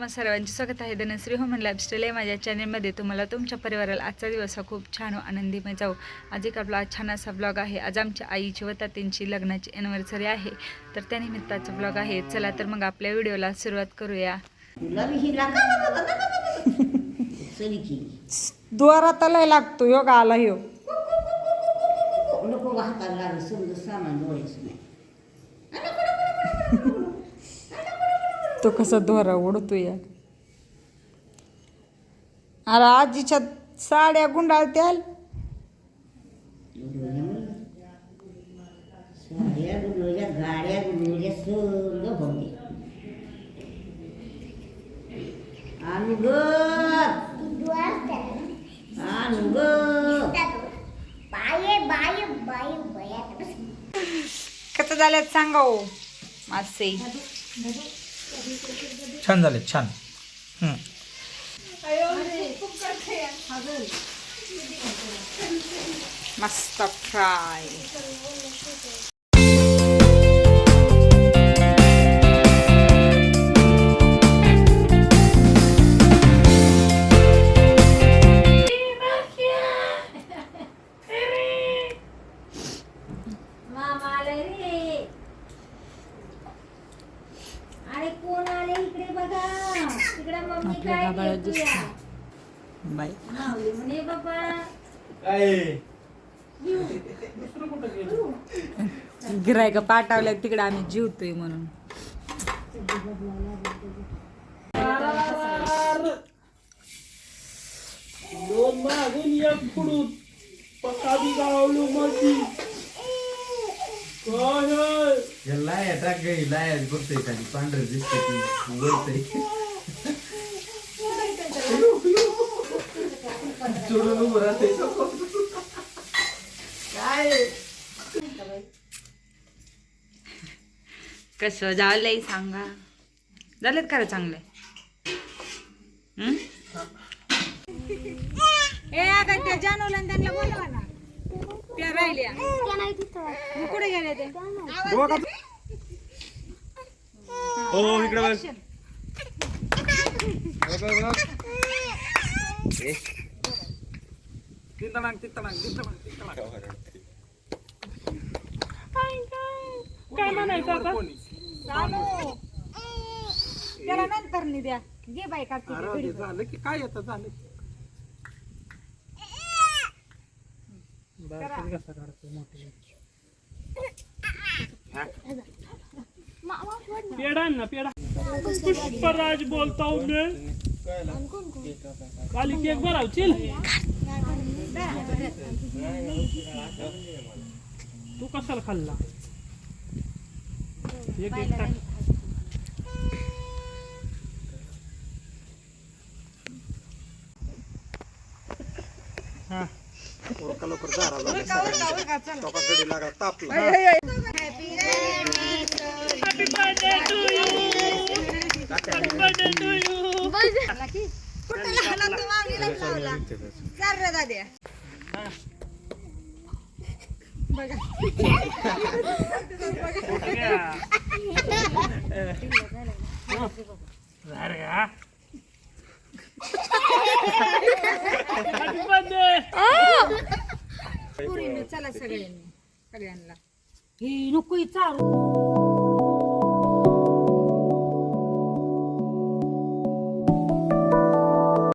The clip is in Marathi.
तुम्हा सर्वांचे स्वागत आहे. धनश्री होमन लाईफस्टाईल या माझ्या चॅनलमध्ये तुम्हाला तुमच्या परिवाराला आजचा दिवस हा खूप छान आनंदीमय जाऊ आज एक आपला छान असा ब्लॉग आहे. आज आमच्या आईची व तात्यांची लग्नाची अॅनिव्हर्सरी आहे. तर त्यानिमित्ताचा ब्लॉग आहे. चला तर मग आपल्या व्हिडिओला सुरुवात करूया. द्वारात लय लागतो योगा आला ह्यो. सामान तो कसा दोरा ओढतो या अरे आजीच्या साड्या गुंडाळत्याल. कसं झाल्यात सांगा हो मासे. छान झाले छान हं. मस्त फ्राय मामा आले रे अरे कोण आले इकडे बघा तिकडे मम्मी आपल्या देतोय? दिसतं. बाय माऊली म्हणे बाबा गिरायक पाठवल्या तिकडे आम्ही जीवतोय म्हणून दोन मागून एक पुढून पक्का बी गावलो आहे? या लाया टाक गई लाया बघतोय खाली पांढरं दिसतं ती वळतंय सोडून उभं राहते कसं झालंय सांगा. झालेत खरं चांगलंय हं? ए अगं त्या आणि त्यांना बोलवा ना. त्या राहिल्या. कुठे गेले ते? हो इकडे बघ. तिथं काय म्हणायचं आता? जानू त्याला नंतर द्या. घे झालं की काय येतं झालं की. काढतो मोठी पेडा आण ना पेडा पुष्पराज बोलता हूं मैं काली केक भरावशील? तू कशाला खाल्ला? एक एक टाक. हा. लवकर लवकर झाला टोकाकडे लागा तापला हॅपी चला सगळ्यांनी. सगळ्यांना. हे नको हे चालू